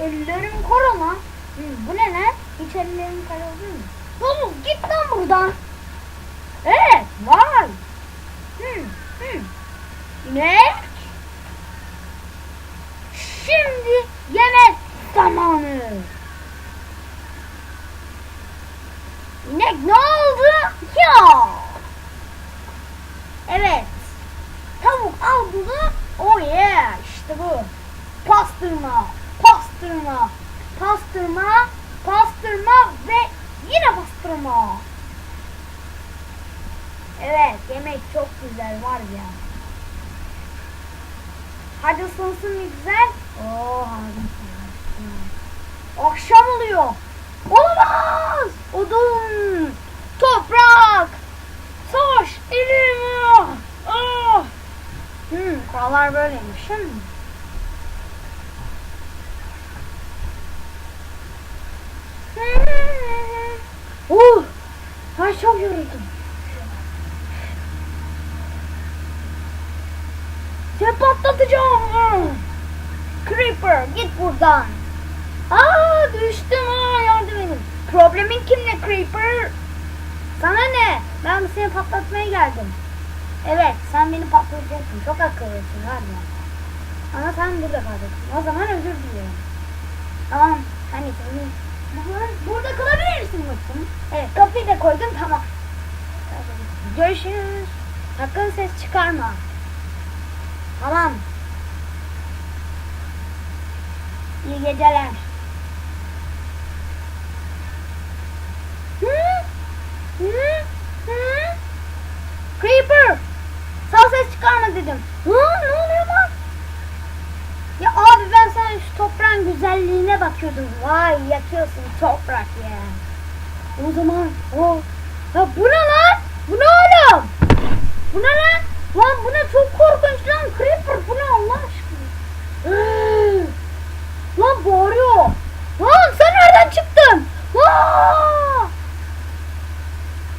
Ellerim kara lan. Bu ne lan? Hiç ellerim kara değil mi? Oğlum git lan buradan. Evet vay. Ne? Şimdi yemek zamanı. Ne, ne oldu? Ya. Evet. Tavuk al bunu. Oh yeah. İşte bu. Pastırma. Pastırma. Pastırma. Pastırma ve yine pastırma. Evet yemek çok güzel var ya. Hadi ısınsın mı güzel? Oo harika. Akşam oluyor. Olamaz. Odun. Toprak. Taş. Elim. Ah. Hmm, kurallar böyleymiş. Hmm. Uh, ay çok yoruldum. Seni patlatacağım. Creeper git buradan. Aa düştüm ha yardım edin. Problemin kimle Creeper? Sana ne? Ben seni patlatmaya geldim. Evet sen beni patlatacaksın. Çok akıllısın var ya. Ama sen burada kalacaksın. O zaman özür diliyorum. Tamam. Hani seni Burada- kalabilir misin bakayım? Evet kapıyı da koydum tamam. Görüşürüz. Sakın ses çıkarma. Tamam. İyi geceler. Hı? Hı? Creeper! Sağ ses çıkarma dedim. Hı? Ne oluyor lan? Ya abi ben sana şu toprağın güzelliğine bakıyordum. Vay yakıyorsun toprak ya. O zaman o. Ya bu ne lan? Bu ne